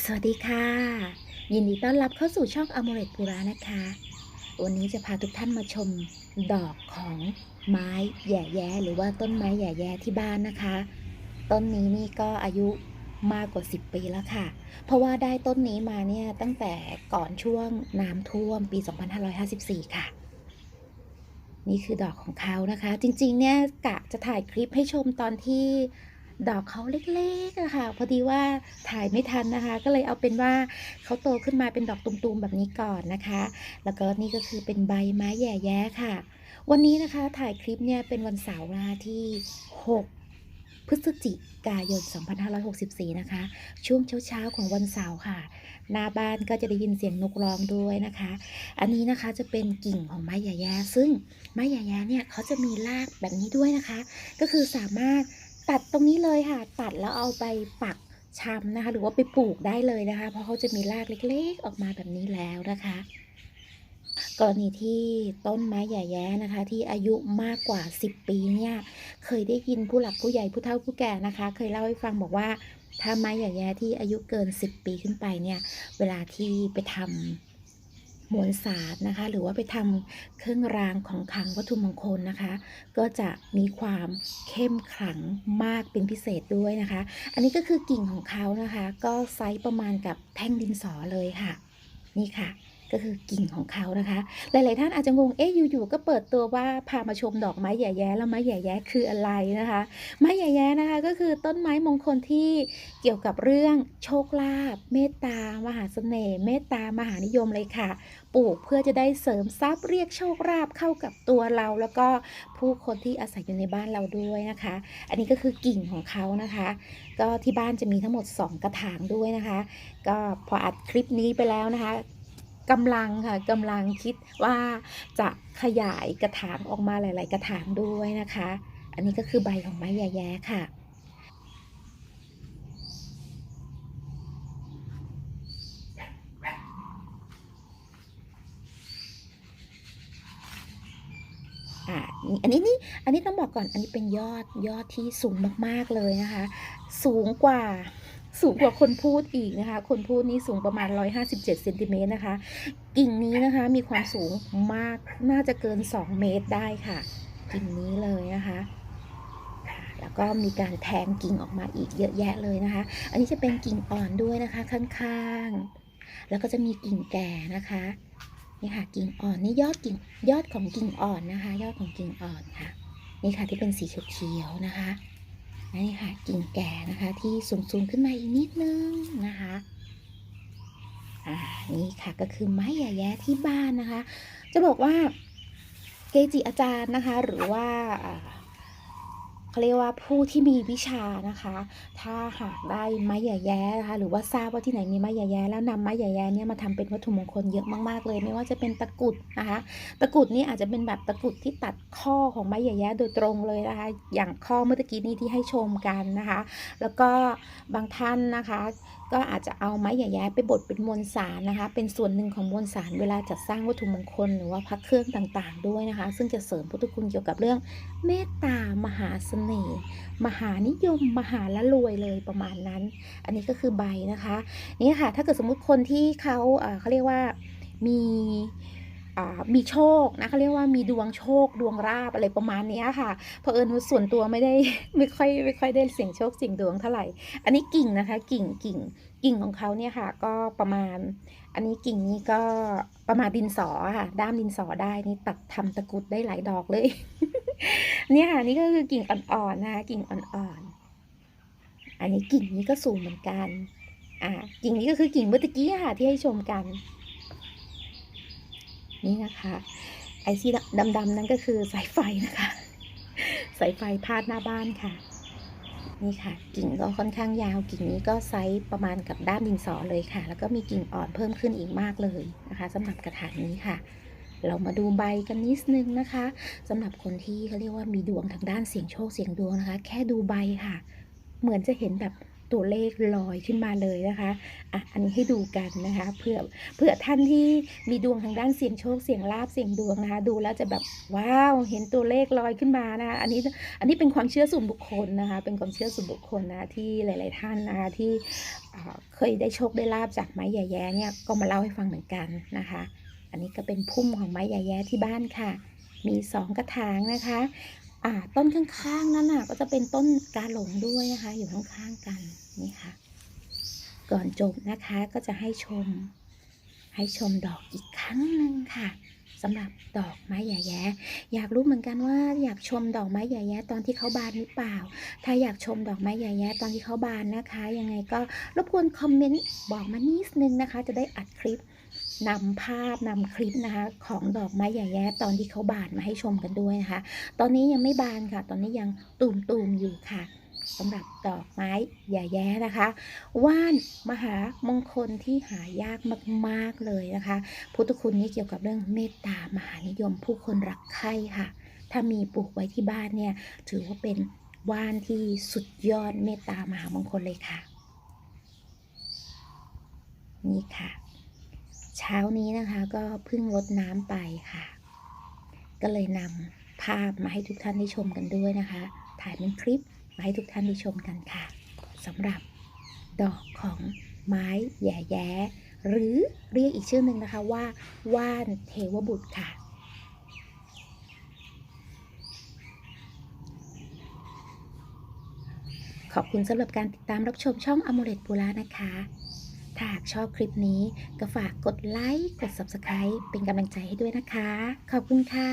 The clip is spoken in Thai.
สวัสดีค่ะ ยินดีต้อนรับเข้าสู่ช่องอม r เ t ปุระนะคะ วันนี้จะพาทุกท่านมาชมดอกของไม้แย่แย้หรือว่าต้นไม้แย่แย้ที่บ้านนะคะ ต้นนี้นี่ก็อายุมากกว่า 10 ปีแล้วค่ะ เพราะว่าได้ต้นนี้มาเนี่ยตั้งแต่ก่อนช่วงน้ำท่วมปี 2554 ค่ะ นี่คือดอกของเขานะคะ จริงๆเนี่ยกะจะถ่ายคลิปให้ชมตอนที่ ดอกเขาเล็กๆอะค่ะ พอดีว่าถ่ายไม่ทันนะคะ ก็เลยเอาเป็นว่าเขาโตขึ้นมาเป็นดอกตุ่มๆแบบนี้ก่อนนะคะ แล้วก็นี่ก็คือเป็นใบไม้แย่แย้ค่ะ วันนี้นะคะถ่ายคลิปเนี่ยเป็นวันเสาร์นะคะที่ 6พฤศจิกายน 2564 นะคะ ช่วงเช้าๆ ของวันเสาร์ค่ะ หน้าบ้านก็จะได้ยินเสียงนกร้องด้วยนะคะ อันนี้นะคะจะเป็นกิ่งของไม้แย่แย้ซึ่งไม้แย่แย้เนี่ยเขาจะมีรากแบบนี้ด้วยนะคะ ก็คือสามารถ ตัดตรงนี้เลยค่ะ ตัดแล้วเอาไปปักชำนะคะ หรือว่าไปปลูกได้เลยนะคะ เพราะเขาจะมีรากเล็กๆ ออกมาแบบนี้แล้วนะคะ กรณีที่ต้นไม้ใหญ่แย้นะคะ ที่อายุมากกว่า 10 ปีเนี่ยเคยได้ยินผู้หลักผู้ใหญ่ผู้เฒ่าผู้แก่นะคะ เคยเล่าให้ฟังบอกว่าถ้าไม้ใหญ่แย้ที่อายุเกิน 10 ปีขึ้นไปเนี่ย เวลาที่ไปทำ มวลสารนะคะ หรือว่าไปทำเครื่องรางของขลังวัตถุมงคลนะคะ ก็จะมีความเข้มขลังมากเป็นพิเศษด้วยนะคะ อันนี้ก็คือกิ่งของเขานะคะ ก็ไซส์ประมาณกับแท่งดินสอเลยค่ะ นี่ค่ะ ก็คือกิ่งของเขานะคะ หลาย ๆ ท่านอาจจะงงเอ๊ะอยู่ๆก็เปิดตัวว่าพามาชมดอกไม้แย่แย้แล้วไม้แย่แย้คืออะไรนะคะ ไม้แย่แย้นะคะก็คือต้นไม้มงคลที่เกี่ยวกับเรื่องโชคลาภเมตตามหาเสน่ห์เมตตามหานิยมเลยค่ะ ปลูกเพื่อจะได้เสริมทรัพย์เรียกโชคลาภเข้ากับตัวเรา แล้วก็ผู้คนที่อาศัยอยู่ในบ้านเราด้วยนะคะ อันนี้ก็คือกิ่งของเขานะคะ ก็ที่บ้านจะมีทั้งหมด 2 กระถางด้วยนะคะ ก็พออัดคลิปนี้ไปแล้วนะคะ กำลังค่ะกำลังคิดว่าจะขยายกระถางออกมาหลาย ๆ กระถางด้วยนะคะ อันนี้ก็คือใบของไม้แย่แย้ค่ะอ่าอันนี้นี่อันนี้ต้องบอกก่อนอันนี้เป็นยอดยอดที่สูงมาก ๆ เลยนะคะ สูงกว่า สูงกว่าคนพูดอีกนะคะ คนพูดนี่สูงประมาณ 157เซนติเมตรนะคะ กิ่งนี้นะคะมีความสูงมากน่าจะเกิน 2 เมตรได้ค่ะ กิ่งนี้เลยนะคะค่ะแล้วก็มีการแทงกิ่งออกมาอีกเยอะแยะเลยนะคะ อันนี้จะเป็นกิ่งอ่อนด้วยนะคะ ข้างๆ แล้วก็จะมีกิ่งแก่นะคะ นี่ค่ะกิ่งอ่อนนี่ยอดกิ่งยอดของกิ่งอ่อนนะคะ ยอดของกิ่งอ่อนค่ะ นี่ค่ะที่เป็นสีเขียวๆนะคะ นี่ค่ะกิ่งแก่นะคะที่สูงๆขึ้นมาอีกนิดนึงนะคะอ่านี่ค่ะก็คือไม้แย่แย้ที่บ้านนะคะ จะบอกว่าเกจิอาจารย์นะคะ หรือว่า เขาเรียกว่าผู้ที่มีวิชานะคะ ถ้าหากได้ไม้แย่แย้นะคะหรือว่าทราบว่าที่ไหนมีไม้แย่แย้แล้วนำไม้แย่แย้เนี่ยมาทำเป็นวัตถุมงคลเยอะมากๆเลย ไม่ว่าจะเป็นตะกุดนะคะตะกุดนี่อาจจะเป็นแบบตะกุดที่ตัดข้อของไม้แย่แย้โดยตรงเลยนะคะ อย่างข้อเมื่อตะกี้นี้ที่ให้ชมกันนะคะ แล้วก็บางท่านนะคะก็อาจจะเอาไม้แย่แย้ไปบดเป็นมวลสารนะคะ เป็นส่วนหนึ่งของมวลสารเวลาจัดสร้างวัตถุมงคลหรือว่าพระเครื่องต่างๆ ด้วยนะคะ ซึ่งจะเสริมพุทธคุณเกี่ยวกับเรื่องเมตตามหาเสน่ห์มหานิยมมหาละรวยเลยประมาณนั้น อันนี้ก็คือใบนะคะนี่ค่ะถ้าเกิดสมมุติคนที่เขาเขาเรียกว่ามีมีโชคนะเขาเรียกว่ามีดวงโชคดวงราบอะไรประมาณนี้ค่ะเพอเอิญส่วนตัวไม่ได้ไม่ค่อยไม่ค่อยได้เสี่ยงโชคเสี่ยงดวงเท่าไหร่ อันนี้กิ่งนะคะกิ่งกิ่งกิ่งของเขาเนี่ยค่ะ ก็ประมาณ อันนี้กิ่งนี้ก็ประมาณดินสอค่ะ ด้ามดินสอได้นี่ตัดทำตะกรุดได้หลายดอกเลย นี่ค่ะนี่ก็คือกิ่งอ่อนๆนะคะกิ่งอ่อนๆอันนี้กิ่งนี้ก็สูงเหมือนกันอ่ากิ่งนี้ก็คือกิ่งเมื่อตะกี้ค่ะที่ให้ชมกัน นี่นะคะ ไอ้ที่ดำๆนั่นก็คือสายไฟนะคะ สายไฟพาดหน้าบ้านค่ะ นี่ค่ะ กิ่งก็ค่อนข้างยาว กิ่งนี้ก็ไซส์ประมาณกับด้ามดินสอเลยค่ะ แล้วก็มีกิ่งอ่อนเพิ่มขึ้นอีกมากเลยนะคะสำหรับกระถางนี้ค่ะ เรามาดูใบกันนิดนึงนะคะสำหรับคนที่เขาเรียกว่ามีดวงทางด้านเสียงโชคเสียงดวงนะคะ แค่ดูใบค่ะ เหมือนจะเห็นแบบตัวเลขลอยขึ้นมาเลยนะคะอะอันนี้ให้ดูกันนะคะเพื่อเพื่อท่านที่มีดวงทางด้านเสียงโชคเสียงลาบเสียงดวงนะคะ ดูแล้วจะแบบว้าวเห็นตัวเลขลอยขึ้นมานะคะอันนี้อันนี้เป็นความเชื่อส่วนบุคคลนะคะ เป็นความเชื่อส่วนบุคคลนะที่หลาย ๆ ท่านนะคะที่เคยได้โชคได้ลาบจากไม้แย่แย้เนี่ยก็มาเล่าให้ฟังเหมือนกันนะคะ อันนี้ก็เป็นพุ่มของไม้แย่แย้ที่บ้านค่ะ มีสองกระถางนะคะอ่าต้นข้างๆนั่นน่ะก็จะเป็นต้นกาหลงด้วยนะคะ อยู่ข้างๆกันนี่ค่ะ ก่อนจบนะคะก็จะให้ชม ให้ชมดอกอีกครั้งหนึ่งค่ะสำหรับดอกไม้แย่แย้อยากรู้เหมือนกันว่าอยากชมดอกไม้แย่แย้ตอนที่เขาบานหรือเปล่า ถ้าอยากชมดอกไม้แย่แย้ตอนที่เขาบานนะคะ ยังไงก็รบกวนคอมเมนต์บอกมานิดนึงนะคะ จะได้อัดคลิป นำภาพนำคลิปนะคะ ของดอกไม้แย่แย้ตอนที่เขาบานมาให้ชมกันด้วยนะคะ ตอนนี้ยังไม่บานค่ะ ตอนนี้ยังตูมตูมๆอยู่ค่ะสำหรับดอกไม้แย่แย้นะคะ ว่านมหามงคลที่หายากมากๆเลยนะคะ พุทธคุณนี้เกี่ยวกับเรื่องเมตตามหานิยมผู้คนรักใคร่ค่ะ ถ้ามีปลูกไว้ที่บ้านเนี่ย ถือว่าเป็นว่านที่สุดยอดเมตตามหามงคลเลยค่ะ นี่ค่ะ เช้านี้นะคะ ก็เพิ่งรดน้ำไปค่ะ ก็เลยนำภาพมาให้ทุกท่านได้ชมกันด้วยนะคะ ถ่ายเป็นคลิปมาให้ทุกท่านได้ชมกันค่ะสำหรับดอกของไม้แย่แย้หรือเรียกอีกชื่อหนึ่งนะคะว่าว่านเทวบุตรค่ะ ขอบคุณสำหรับการติดตามรับชมช่องอม l e t ปูรานะคะ ถ้าหากชอบคลิปนี้ ก็ฝากกดไลค์ กด Subscribe เป็นกำลังใจให้ด้วยนะคะ ขอบคุณค่ะ